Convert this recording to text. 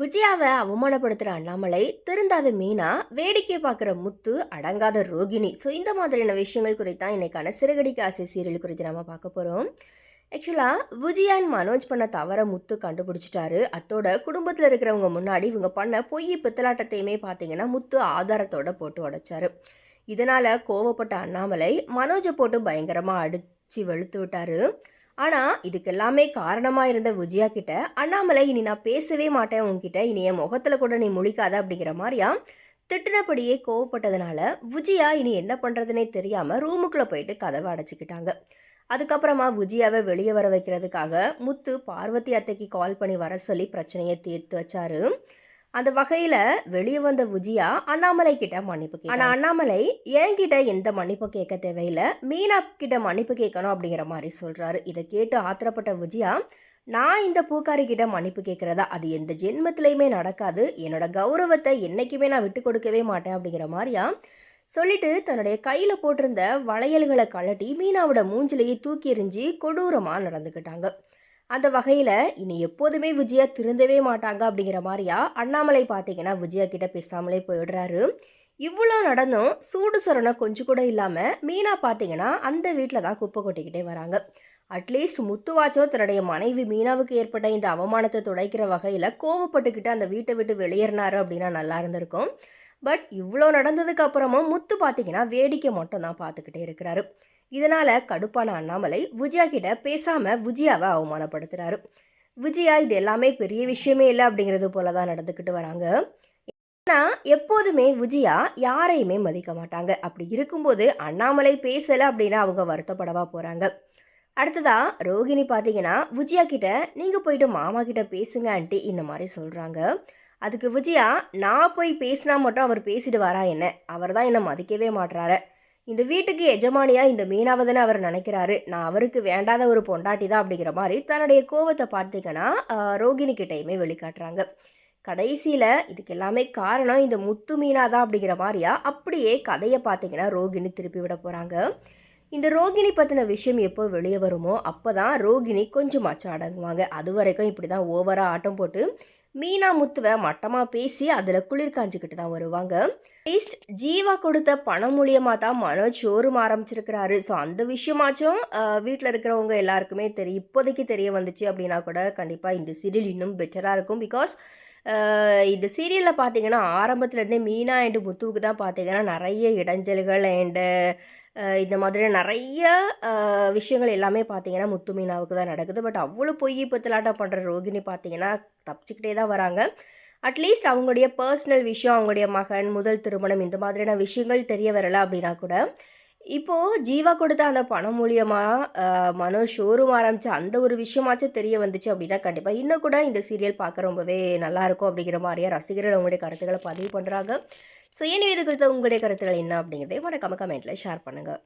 விஜயாவை அவமானப்படுத்துகிற அண்ணாமலை திருந்தாத மீனா வேடிக்கை பார்க்குற முத்து அடங்காத ரோகிணி. ஸோ இந்த மாதிரியான விஷயங்கள் குறித்தான் இன்னைக்கான சிறுகடிக்கு ஆசை சீரியல் குறித்து நம்ம பார்க்க போகிறோம் ஆக்சுவலாக விஜயான் மனோஜ் பண்ண தவற முத்து கண்டுபிடிச்சிட்டாரு. அத்தோட குடும்பத்தில் இருக்கிறவங்க முன்னாடி இவங்க பண்ண பொய் பித்தலாட்டத்தையுமே பார்த்தீங்கன்னா முத்து ஆதாரத்தோட போட்டு உடைச்சாரு. இதனால் கோவப்பட்ட அண்ணாமலை மனோஜை போட்டு பயங்கரமாக அடித்து வெளுத்து விட்டாரு. ஆனால் இதுக்கு எல்லாமே காரணமாக இருந்த விஜயா கிட்ட அண்ணாமலை இனி நான் பேசவே மாட்டேன் உங்ககிட்ட இனி என் முகத்தில் கூட நீ முழிக்காத அப்படிங்கிற மாதிரியா திட்டினபடியே கோவப்பட்டதுனால விஜயா இனி என்ன பண்ணுறதுனே தெரியாமல் ரூமுக்குள்ளே போயிட்டு கதவை அடைச்சிக்கிட்டாங்க. அதுக்கப்புறமா விஜயாவை வெளியே வர வைக்கிறதுக்காக முத்து பார்வதி அத்தைக்கு கால் பண்ணி வர சொல்லி பிரச்சனையை தீர்த்து வச்சாரு. அந்த வகையில் வெளியே வந்த விஜயா அண்ணாமலை கிட்ட மன்னிப்பு கேட்க ஆனால் அண்ணாமலை என்கிட்ட எந்த மன்னிப்பு கேட்க தேவையில்லை. மீனா கிட்ட மன்னிப்பு கேட்கணும் அப்படிங்கிற மாதிரி சொல்கிறாரு இதை கேட்டு ஆத்திரப்பட்ட விஜயா நான் இந்த பூக்காரி கிட்ட மன்னிப்பு கேட்குறதா? அது எந்த ஜென்மத்திலையுமே நடக்காது. என்னோட கௌரவத்தை என்றைக்குமே நான் விட்டு கொடுக்கவே மாட்டேன் அப்படிங்கிற மாதிரியா சொல்லிட்டு தன்னுடைய கையில் போட்டிருந்த வளையல்களை கழட்டி மீனாவோட மூஞ்சிலேயே தூக்கி எறிஞ்சு கொடூரமாக நடந்துக்கிட்டாங்க. அந்த வகையில் இனி எப்போதுமே விஜயா திருந்தவே மாட்டாங்க அப்படிங்கிற மாதிரியா அண்ணாமலை பார்த்தீங்கன்னா விஜயா கிட்ட பேசாமலே போயிடுறாரு. இவ்வளோ நடந்தும் சூடு சொரணை கொஞ்சம் கூட இல்லாமல் மீனா பார்த்தீங்கன்னா அந்த வீட்டில் தான் குப்பை கொட்டிக்கிட்டே வராங்க. அட்லீஸ்ட் முத்துவாச்சோ தன்னுடைய மனைவி மீனாவுக்கு ஏற்பட்ட இந்த அவமானத்தை துடைக்கிற வகையில் கோவப்பட்டுக்கிட்டு அந்த வீட்டை விட்டு வெளியேறினாரு அப்படின்னா நல்லா இருந்திருக்கும். பட் இவ்வளோ நடந்ததுக்கு அப்புறமும் முத்து பார்த்தீங்கன்னா வேடிக்கை மட்டும் தான் பார்த்துக்கிட்டே இருக்கிறாரு. இதனால் கடுப்பான அண்ணாமலை விஜயா கிட்ட பேசாமல் விஜயாவை அவமானப்படுத்துகிறாரு விஜயா இது எல்லாமே பெரிய விஷயமே இல்லை அப்படிங்கிறது போல தான் நடந்துக்கிட்டு வராங்க. ஏன்னா எப்போதுமே விஜயா யாரையுமே மதிக்க மாட்டாங்க. அப்படி இருக்கும்போது அண்ணாமலை பேசலை அப்படின்னா அவங்க வருத்தப்படவா போகிறாங்க அடுத்ததா ரோகிணி பார்த்தீங்கன்னா விஜயா கிட்ட நீங்கள் போயிட்டு மாமா கிட்ட பேசுங்க ஆண்டி இந்த மாதிரி சொல்கிறாங்க அதுக்கு விஜயா நான் போய் பேசினா மட்டும் அவர் பேசிட்டு வரா என்ன? அவர் தான் என்னை மதிக்கவே மாட்டுறாரு இந்த வீட்டுக்கு எஜமானியாக இந்த மீனாவதனை அவர் நினைக்கிறாரு. நான் அவருக்கு வேண்டாத ஒரு பொண்டாட்டி தான் அப்படிங்கிற மாதிரி தன்னுடைய கோவத்தை பார்த்தீங்கன்னா ரோகிணி கிட்டையுமே வெளிக்காட்டுறாங்க. கடைசியில் இதுக்கு எல்லாமே காரணம் இந்த முத்து மீனா தான் அப்படிங்கிற மாதிரியா? அப்படியே கதையை பார்த்தீங்கன்னா ரோகிணி திருப்பி விட போகிறாங்க இந்த ரோகிணி பற்றின விஷயம் எப்போ வெளியே வருமோ அப்போ தான் ரோகிணி கொஞ்சமாச்சும் அடங்குவாங்க. அது வரைக்கும் இப்படி தான் ஓவராக ஆட்டம் போட்டு மீனா முத்துவை மட்டமாக பேசி அதில் குளிர் காஞ்சிக்கிட்டு தான் வருவாங்க. அட்லீஸ்ட் ஜீவா கொடுத்த பணம் மூலியமாக தான் மனோஜ் ஷோரூம் ஆரம்பிச்சிருக்கிறாரு. ஸோ அந்த விஷயமாச்சும் வீட்டில் இருக்கிறவங்க எல்லாருக்குமே தெரியும் இப்போதைக்கு தெரிய வந்துச்சு அப்படின்னா கூட கண்டிப்பாக இந்த சீரியல் இன்னும் பெட்டராக இருக்கும். பிகாஸ் இந்த சீரியலில் பார்த்தீங்கன்னா ஆரம்பத்துலேருந்தே மீனா அண்டு முத்துவுக்கு தான் பார்த்தீங்கன்னா நிறைய இடைஞ்சல்கள் அண்டு இந்த மாதிரி நிறைய விஷயங்கள் எல்லாமே பார்த்தீங்கன்னா முத்து மீனாவுக்கு தான் நடக்குது. பட் அவ்வளோ பொய் பத்தலாட்டம் பண்ணுற ரோகிணி பார்த்தீங்கன்னா தப்பிச்சுக்கிட்டே தான் வராங்க. அட்லீஸ்ட் அவங்களுடைய பர்சனல் விஷயம் அவங்களுடைய மகன் முதல் திருமணம் இந்த மாதிரியான விஷயங்கள் தெரிய வரல அப்படின்னா கூட இப்போது ஜீவா கொடுத்த அந்த பணம் மூலியமாக மனோ ஷோரூம் ஆரம்பித்த அந்த ஒரு விஷயமாச்சும் தெரிய வந்துச்சு அப்படின்னா கண்டிப்பாக இன்னும் கூட இந்த சீரியல் பார்க்க ரொம்பவே நல்லாயிருக்கும் அப்படிங்கிற மாதிரியே ரசிகர்கள் அவங்களுடைய கருத்துக்களை பதிவு பண்ணுறாங்க ஸோ எனவே இது குறித்த உங்களுடைய கருத்துக்கள் என்ன அப்படிங்கிறதே மறக்காம கமெண்ட்டில் ஷேர் பண்ணுங்கள்